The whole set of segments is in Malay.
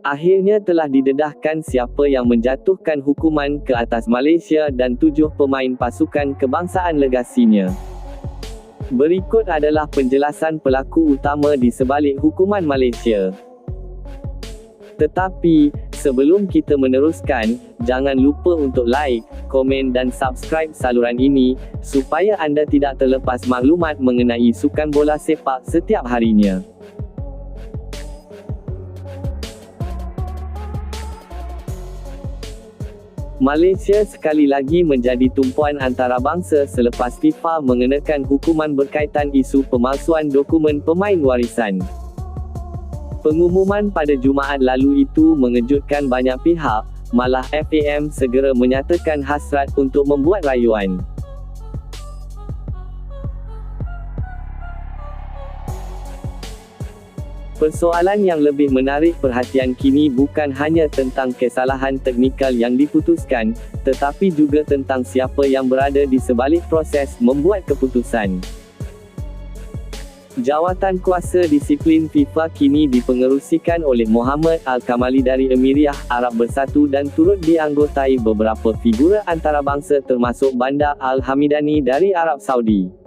Akhirnya telah didedahkan siapa yang menjatuhkan hukuman ke atas Malaysia dan tujuh pemain pasukan kebangsaan legasinya. Berikut adalah penjelasan pelaku utama di sebalik hukuman Malaysia. Tetapi, sebelum kita meneruskan, jangan lupa untuk like, komen dan subscribe saluran ini, supaya anda tidak terlepas maklumat mengenai sukan bola sepak setiap harinya. Malaysia sekali lagi menjadi tumpuan antarabangsa selepas FIFA mengenakan hukuman berkaitan isu pemalsuan dokumen pemain warisan. Pengumuman pada Jumaat lalu itu mengejutkan banyak pihak, malah FAM segera menyatakan hasrat untuk membuat rayuan. Persoalan yang lebih menarik perhatian kini bukan hanya tentang kesalahan teknikal yang diputuskan, tetapi juga tentang siapa yang berada di sebalik proses membuat keputusan. Jawatan kuasa disiplin FIFA kini dipengerusikan oleh Muhammad Al-Kamali dari Emiriah Arab Bersatu dan turut dianggotai beberapa figura antarabangsa termasuk Bandar Al-Hamidani dari Arab Saudi.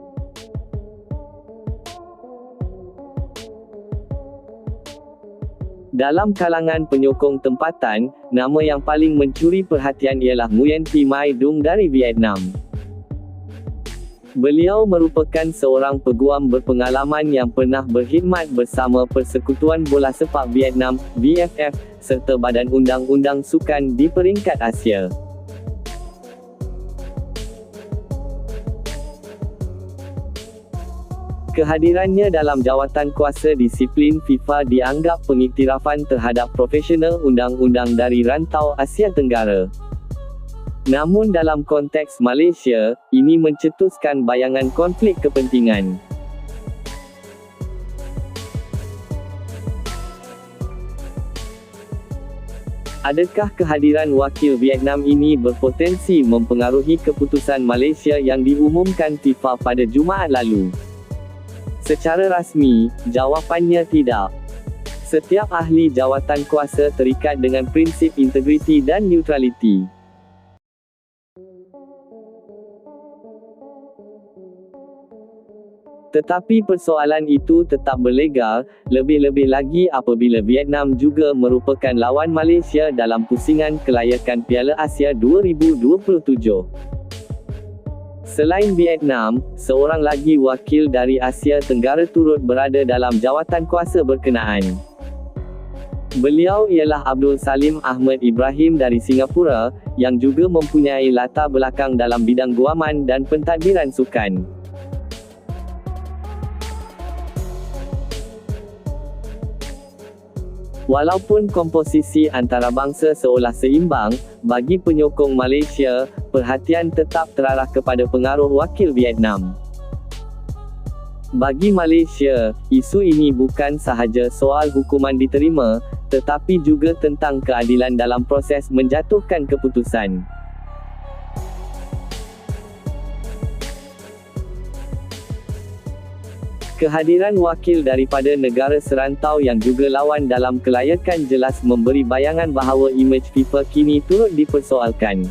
Dalam kalangan penyokong tempatan, nama yang paling mencuri perhatian ialah Nguyen Thi Mai Dung dari Vietnam. Beliau merupakan seorang peguam berpengalaman yang pernah berkhidmat bersama Persekutuan Bola Sepak Vietnam, VFF, serta Badan Undang-Undang Sukan di peringkat Asia. Kehadirannya dalam jawatan kuasa disiplin FIFA dianggap pengiktirafan terhadap profesional undang-undang dari rantau Asia Tenggara. Namun dalam konteks Malaysia, ini mencetuskan bayangan konflik kepentingan. Adakah kehadiran wakil Vietnam ini berpotensi mempengaruhi keputusan Malaysia yang diumumkan FIFA pada Jumaat lalu? Secara rasmi, jawapannya tidak. Setiap ahli jawatan kuasa terikat dengan prinsip integriti dan neutraliti. Tetapi persoalan itu tetap berlegar, lebih-lebih lagi apabila Vietnam juga merupakan lawan Malaysia dalam pusingan kelayakan Piala Asia 2027. Selain Vietnam, seorang lagi wakil dari Asia Tenggara turut berada dalam jawatan kuasa berkenaan. Beliau ialah Abdul Salim Ahmad Ibrahim dari Singapura, yang juga mempunyai latar belakang dalam bidang guaman dan pentadbiran sukan. Walaupun komposisi antarabangsa seolah seimbang, bagi penyokong Malaysia, perhatian tetap terarah kepada pengaruh wakil Vietnam. Bagi Malaysia, isu ini bukan sahaja soal hukuman diterima, tetapi juga tentang keadilan dalam proses menjatuhkan keputusan. Kehadiran wakil daripada negara serantau yang juga lawan dalam kelayakan jelas memberi bayangan bahawa imej FIFA kini turut dipersoalkan.